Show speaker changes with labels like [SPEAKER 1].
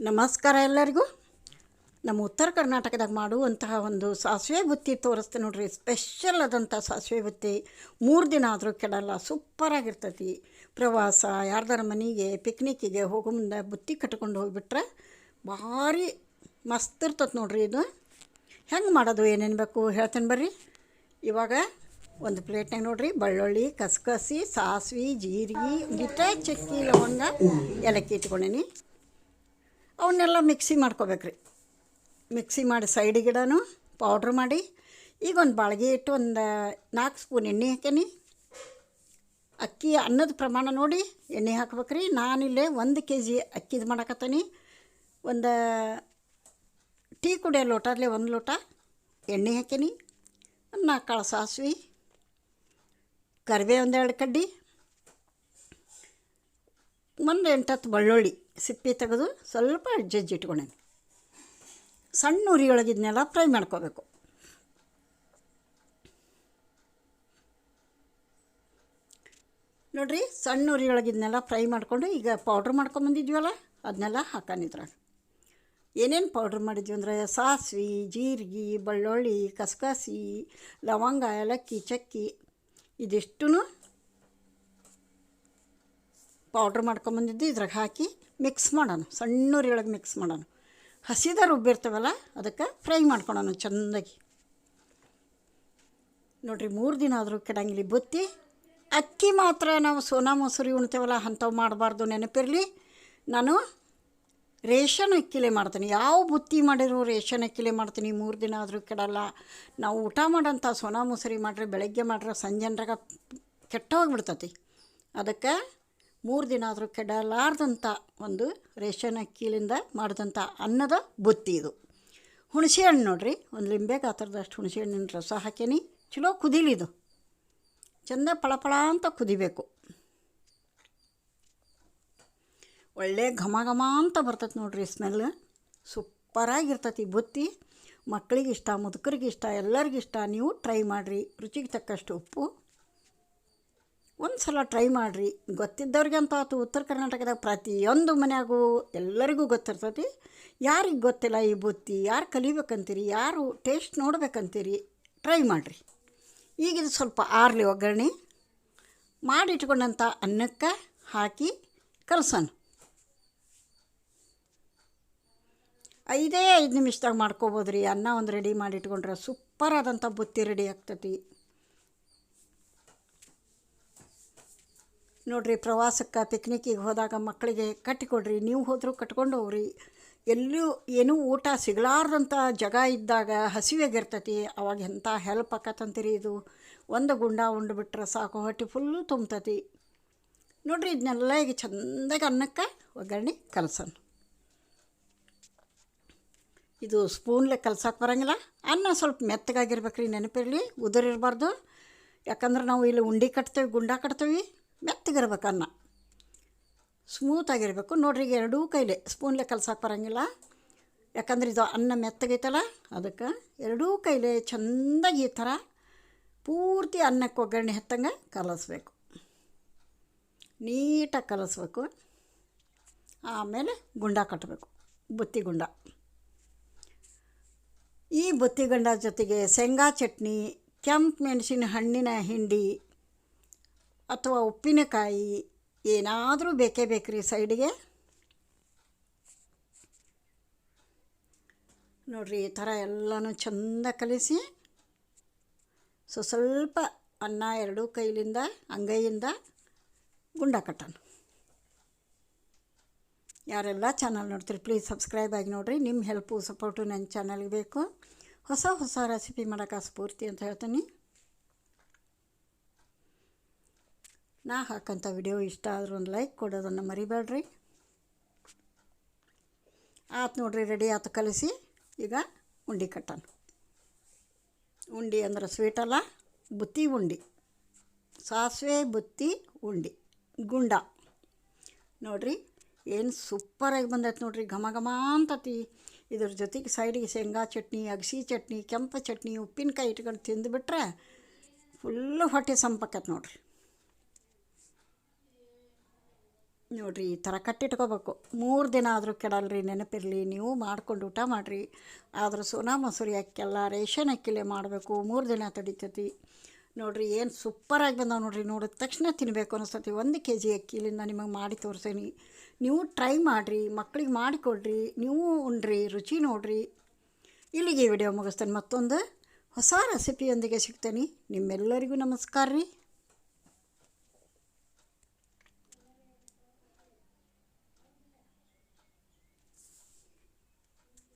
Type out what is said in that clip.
[SPEAKER 1] ನಮಸ್ಕಾರ ಎಲ್ಲರಿಗೂ. ನಮ್ಮ ಉತ್ತರ ಕರ್ನಾಟಕದಾಗ ಮಾಡುವಂತಹ ಒಂದು ಸಾಸಿವೆ ಬುತ್ತಿ ತೋರಿಸ್ತೀನಿ ನೋಡ್ರಿ. ಸ್ಪೆಷಲ್ ಆದಂಥ ಸಾಸಿವೆ ಬುತ್ತಿ. ಮೂರು ದಿನ ಆದರೂ ಕೆಡಲ್ಲ ಸೂಪರಾಗಿರ್ತೈತಿ ಪ್ರವಾಸ, ಯಾರ್ದಾರ ಮನೆಗೆ ಪಿಕ್ನಿಕ್ಕಿಗೆ ಹೋಗೋ ಮುಂದೆ ಬುತ್ತಿ ಕಟ್ಕೊಂಡು ಹೋಗಿಬಿಟ್ರೆ ಭಾರಿ ಮಸ್ತ್ ಇರ್ತೈತೆ ನೋಡ್ರಿ ಇದು. ಹೆಂಗೆ ಮಾಡೋದು, ಏನೇನು ಬೇಕು ಹೇಳ್ತೇನೆ ಬರ್ರಿ. ಇವಾಗ ಒಂದು ಪ್ಲೇಟ್ನಾಗ ನೋಡ್ರಿ. ಬೆಳ್ಳುಳ್ಳಿ, ಕಸಕಸಿ, ಸಾಸಿವೆ, ಜೀರಿಗೆ ಗಿಟ ಚಕ್ಕಿ, ಲವಂಗ, ಏಲಕ್ಕಿ ಇಟ್ಕೊಂಡೀನಿ. ಅವನ್ನೆಲ್ಲ ಮಿಕ್ಸಿ ಮಾಡ್ಕೋಬೇಕ್ರಿ. ಮಿಕ್ಸಿ ಮಾಡಿ ಸೈಡ್ ಸೈಡಿಗಿಡನು ಪೌಡ್ರ್ ಮಾಡಿ, ಈಗ ಒಂದು ಬಾಳ್ಗೆ ಇಟ್ಟು ಒಂದು, ನಾಲ್ಕು ಸ್ಪೂನ್ ಎಣ್ಣೆ ಹಾಕೇನಿ ಅಕ್ಕಿ ಅನ್ನದ ಪ್ರಮಾಣ ನೋಡಿ ಎಣ್ಣೆ ಹಾಕ್ಬೇಕ್ರಿ. ನಾನಿಲ್ಲೇ ಒಂದು ಕೆ ಜಿ ಅಕ್ಕಿದು ಮಾಡಕತ್ತೀನಿ. ಒಂದು, ಟೀ ಕುಡಿಯೋ ಅಲ್ಲೇ ಒಂದು ಲೋಟ ಎಣ್ಣೆ ಹಾಕೀನಿ ನಾಲ್ಕು ಕಾಳು ಸಾಸ್ವೆ ಕರಿಬೇವು ಒಂದೆರಡು ಕಡ್ಡಿ, ಒಂದು ಎಂಟತ್ತು ಬೆಳ್ಳುಳ್ಳಿ. ಸಿಪ್ಪೆ ತೆಗೆದು ಸ್ವಲ್ಪ ಜಜ್ಜಿ ಇಟ್ಕೊಂಡೇನೆ ಸಣ್ಣ ಉರಿಯೊಳಗಿದ್ನೆಲ್ಲ ಫ್ರೈ ಮಾಡ್ಕೋಬೇಕು. ನೋಡಿರಿ, ಸಣ್ಣ ಉರಿಯೊಳಗಿದ್ನೆಲ್ಲ ಫ್ರೈ ಮಾಡಿಕೊಂಡು ಈಗ ಪೌಡ್ರ್ ಮಾಡ್ಕೊಂಬಂದಿದ್ವಲ್ಲ ಅದನ್ನೆಲ್ಲ ಹಾಕಾನಿದ್ರಾಗ ಏನೇನು ಪೌಡ್ರ್ ಮಾಡಿದ್ವಿ ಅಂದರೆ ಸಾಸ್ವೆ, ಜೀರಿಗೆ, ಬೆಳ್ಳುಳ್ಳಿ, ಕಸಕಸಿ, ಲವಂಗ, ಏಲಕ್ಕಿ, ಚಕ್ಕಿ ಇದಿಷ್ಟೂ ಪೌಡ್ರ್ ಮಾಡ್ಕೊಂಬಂದಿದ್ದು ಇದ್ರಾಗ ಹಾಕಿ ಮಿಕ್ಸ್ ಮಾಡೋಣ. ಸಣ್ಣ ಉರಿಯೊಳಗೆ ಮಿಕ್ಸ್ ಮಾಡೋಣ. ಹಸಿದ ರುಬ್ಬಿರ್ತವಲ್ಲ ಅದಕ್ಕೆ ಫ್ರೈ ಮಾಡ್ಕೊಳೋಣ ಚೆಂದಾಗಿ. ನೋಡಿರಿ, ಮೂರು ದಿನ ಆದರೂ ಕೆಡಂಗಿಲ್ಲ. ಬುತ್ತಿ, ಅಕ್ಕಿ ಮಾತ್ರ ನಾವು ಸೋನಾ ಮೊಸರಿ ಉಣ್ತೇವಲ್ಲ, ಅಂಥವು ಮಾಡಬಾರ್ದು ನೆನಪಿರಲಿ. ನಾನು ರೇಷನ್ ಅಕ್ಕಿಲೇ ಮಾಡ್ತೀನಿ. ಯಾವ ಬುತ್ತಿ ಮಾಡಿದ್ರು ರೇಷನ್ ಅಕ್ಕಿಲೇ ಮಾಡ್ತೀನಿ. ಮೂರು ದಿನ ಆದರೂ ಕೆಡಲ್ಲ. ನಾವು ಊಟ ಮಾಡೋಂಥ ಸೋನಾ ಮೊಸರಿ ಮಾಡ್ರೆ, ಬೆಳಗ್ಗೆ ಮಾಡ್ರೆ, ಸಂಜೆನ್ರಾಗ ಕೆಟ್ಟೋಗ್ಬಿಡ್ತತಿ. ಅದಕ್ಕೆ ಮೂರು ದಿನ ಆದರೂ ಕೆಡಲಾರ್ದಂಥ ಒಂದು ರೇಷನ್ ಅಕ್ಕಿಲಿಂದ ಮಾಡಿದಂಥ ಅನ್ನದ ಬುತ್ತಿ ಇದು. ಹುಣಸೆ ಹಣ್ಣು ನೋಡ್ರಿ, ಒಂದು ಲಿಂಬೆ ಗಾತ್ರದಷ್ಟು ಹುಣಸೆ ಹಣ್ಣಿನ ರಸ ಹಾಕೇನಿ. ಚಲೋ ಕುದೀಲಿ ಇದು. ಚೆಂದ ಪಳಪಳ ಅಂತ ಕುದಿಬೇಕು. ಒಳ್ಳೆ ಘಮ ಘಮ ಅಂತ ಬರ್ತೈತೆ ನೋಡ್ರಿ ಸ್ಮೆಲ್. ಸೂಪರಾಗಿರ್ತೈತಿ ಬುತ್ತಿ. ಮಕ್ಕಳಿಗಿಷ್ಟ ಮುದುಕರಿಗಿಷ್ಟ ಮುದುಕರಿಗೆ ಇಷ್ಟ, ಎಲ್ಲರಿಗೂ ಇಷ್ಟ, ನೀವು ಟ್ರೈ ಮಾಡಿರಿ. ರುಚಿಗೆ ತಕ್ಕಷ್ಟು ಉಪ್ಪು. ಒಂದು ಸಲ ಟ್ರೈ ಮಾಡಿರಿ. ಗೊತ್ತಿದ್ದವ್ರಿಗಂತ ಆತು, ಉತ್ತರ ಕರ್ನಾಟಕದಾಗ ಪ್ರತಿಯೊಂದು ಮನೆಯಾಗೂ ಎಲ್ಲರಿಗೂ ಗೊತ್ತಿರ್ತೈತಿ. ಯಾರಿಗೆ ಗೊತ್ತಿಲ್ಲ ಈ ಬುತ್ತಿ, ಯಾರು ಕಲಿಬೇಕಂತೀರಿ, ಯಾರು ಟೇಸ್ಟ್ ನೋಡ್ಬೇಕಂತೀರಿ ಟ್ರೈ ಮಾಡಿರಿ. ಈಗ ಇದು ಸ್ವಲ್ಪ ಆರ್ಲಿ ಒಗ್ಗರಣೆ. ಮಾಡಿಟ್ಕೊಂಡಂಥ ಅನ್ನಕ್ಕೆ ಹಾಕಿ ಕಲಸೋಣ. ಐದೇ ಐದು ನಿಮಿಷದಾಗ ಮಾಡ್ಕೋಬೋದು ರೀ ಅನ್ನ ಒಂದು ರೆಡಿ ಮಾಡಿಟ್ಕೊಂಡ್ರೆ ಸೂಪರ್ ಆದಂಥ ಬುತ್ತಿ ರೆಡಿ ಆಗ್ತೈತಿ. ನೋಡಿರಿ ಪ್ರವಾಸಕ್ಕೆ ಪಿಕ್ನಿಕ್ಕಿಗೆ ಹೋದಾಗ ಮಕ್ಕಳಿಗೆ ಕಟ್ಟಿಕೊಡ್ರಿ, ನೀವು ಹೋದರೂ ಕಟ್ಕೊಂಡು ಹೋಗ್ರಿ ಎಲ್ಲೂ ಏನೂ ಊಟ ಸಿಗಲಾರ್ದಂಥ ಜಾಗ ಇದ್ದಾಗ ಹಸಿವೆಗಿರ್ತೈತಿ ಅವಾಗ ಎಂಥ ಹೆಲ್ಪ್ ಆಕತ್ತಂತೀರಿ ಇದು? ಒಂದು ಗುಂಡ ಉಂಡ್ಬಿಟ್ರೆ ಸಾಕು, ಹೊಟ್ಟೆ ಫುಲ್ ತುಂಬ್ತತಿ. ನೋಡಿರಿ ಇದನ್ನೆಲ್ಲ ಈಗ ಚೆಂದಾಗಿ ಅನ್ನಕ್ಕೆ ಒಗ್ಗರಣೆ ಕಲಸೋಣ. ಇದು ಸ್ಪೂನ್ಲೆ ಕಲ್ಸಕ್ಕೆ ಬರೋಂಗಿಲ್ಲ. ಅನ್ನ ಸ್ವಲ್ಪ ಮೆತ್ತಗಾಗಿರ್ಬೇಕು ರೀ ನೆನಪಿರಲಿ, ಉದುರಿರಬಾರ್ದು. ಯಾಕಂದ್ರೆ ನಾವು ಇಲ್ಲಿ ಉಂಡೆ ಕಟ್ತೇವೆ, ಗುಂಡ ಕಟ್ತೇವೆ. ಮೆತ್ತಗಿರ್ಬೇಕು ಅನ್ನ. ಸ್ಮೂತಾಗಿರಬೇಕು ನೋಡ್ರಿ ಈಗ ಎರಡೂ ಕೈಲೆ ಸ್ಪೂನ್ಲೆ ಕಲ್ಸಕ್ಕೆ ಬರೋಂಗಿಲ್ಲ. ಯಾಕಂದ್ರೆ ಇದು ಅನ್ನ ಮೆತ್ತಗೈತಲ್ಲ, ಅದಕ್ಕೆ ಎರಡೂ ಕೈಲೆ ಚೆಂದಾಗಿ ಈ ಥರ ಪೂರ್ತಿ ಅನ್ನಕ್ಕೆ ಒಗ್ಗರಣೆ ಹತ್ತಂಗೆ ಕಲಸ್ಬೇಕು. ನೀಟಾಗಿ ಕಲಸ್ಬೇಕು. ಆಮೇಲೆ ಗುಂಡ ಕಟ್ಟಬೇಕು ಬುತ್ತಿ ಗುಂಡ. ಈ ಬುತ್ತಿ ಗುಂಡ ಜೊತೆಗೆ ಶೇಂಗಾ ಚಟ್ನಿ, ಕೆಂಪು ಮೆಣಸಿನ ಹಣ್ಣಿನ ಹಿಂಡಿ ಅಥವಾ ಉಪ್ಪಿನಕಾಯಿ ಏನಾದರೂ ಬೇಕೇ ಬೇಕ್ರಿ ಸೈಡಿಗೆ? ನೋಡಿರಿ, ಈ ಥರ ಎಲ್ಲನೂ ಚೆಂದ ಕಲಿಸಿ, ಸೊ ಸ್ವಲ್ಪ ಅನ್ನ ಎರಡೂ ಕೈಲಿಂದ, ಅಂಗೈಯಿಂದ ಗುಂಡ ಕಟ್ಟೋಣ. ಯಾರೆಲ್ಲ ಚಾನಲ್ ನೋಡ್ತೀರಿ ಪ್ಲೀಸ್ ಸಬ್ಸ್ಕ್ರೈಬ್ ಆಗಿ ನೋಡಿರಿ. ನಿಮ್ಮ ಹೆಲ್ಪು ಸಪೋರ್ಟು ನನ್ನ ಚಾನಲ್ಗೆ ಬೇಕು. ಹೊಸ ಹೊಸ ರೆಸಿಪಿ ಮಾಡೋಕೆ ಸ್ಫೂರ್ತಿ ಅಂತ ಹೇಳ್ತೀನಿ. ನಾ ಹಾಕೋಂಥ ವಿಡಿಯೋ ಇಷ್ಟ ಆದರೂ ಒಂದು ಲೈಕ್ ಕೊಡೋದನ್ನು ಮರಿಬೇಡ್ರಿ. ಆತು ನೋಡ್ರಿ ರೆಡಿ ಆತು ಕಲಿಸಿ. ಈಗ ಉಂಡೆ ಕಟ್ಟೋಣ. ಉಂಡೆ ಅಂದ್ರೆ ಸ್ವೀಟ್ ಅಲ್ಲ, ಬುತ್ತಿ ಉಂಡೆ. ಸಾಸಿವೆ, ಬುತ್ತಿ ಉಂಡೆ. ಗುಂಡ. ನೋಡ್ರಿ, ಏನು ಸೂಪರಾಗಿ ಬಂದೈತೆ ನೋಡ್ರಿ, ಘಮ ಘಮ ಅಂತತಿ. ಇದ್ರ ಜೊತೆಗೆ ಸೈಡಿಗೆ ಶೇಂಗಾ ಚಟ್ನಿ, ಅಗಸಿ ಚಟ್ನಿ, ಕೆಂಪು ಚಟ್ನಿ, ಉಪ್ಪಿನಕಾಯಿ ಇಟ್ಕೊಂಡು ತಿಂದುಬಿಟ್ರೆ ಫುಲ್ಲು ಹೊಟ್ಟೆ ಸಂಪಕ್ಕತ್ ನೋಡ್ರಿ. ನೋಡಿರಿ, ಈ ಥರ ಕಟ್ಟಿಟ್ಕೋಬೇಕು. ಮೂರು ದಿನ ಆದರೂ ಕೆಡಲ್ರಿ, ನೆನಪಿರಲಿ, ನೀವು ಮಾಡ್ಕೊಂಡು ಊಟ ಮಾಡಿರಿ. ಆದರೂ ಸೋನಾ ಮಸೂರಿ ಅಕ್ಕಿಯಲ್ಲ ರೇಷನ್ ಅಕ್ಕಿಲೇ ಮಾಡಬೇಕು, ಮೂರು ದಿನ ತಡಿತೈತಿ. ನೋಡಿರಿ, ಏನು ಸೂಪರಾಗಿ ಬಂದಾವೆ ನೋಡಿರಿ, ನೋಡಿದ ತಕ್ಷಣ ತಿನ್ನಬೇಕು ಅನಿಸ್ತತಿ. ಒಂದು ಕೆ ಜಿ ಅಕ್ಕಿಲಿಂದ ನಿಮಗೆ ಮಾಡಿ ತೋರಿಸ್ತೀನಿ ನೀವು ಟ್ರೈ ಮಾಡಿರಿ ಮಕ್ಕಳಿಗೆ ಮಾಡಿಕೊಡ್ರಿ, ನೀವು ಉಣ್ರಿ, ರುಚಿ ನೋಡಿರಿ. ಇಲ್ಲಿಗೆ ವಿಡಿಯೋ ಮುಗಿಸ್ತೇನೆ. ಮತ್ತೊಂದು ಹೊಸ ರೆಸಿಪಿಯೊಂದಿಗೆ ಸಿಗ್ತೇನೆ. ನಿಮ್ಮೆಲ್ಲರಿಗೂ ನಮಸ್ಕಾರ ರೀ.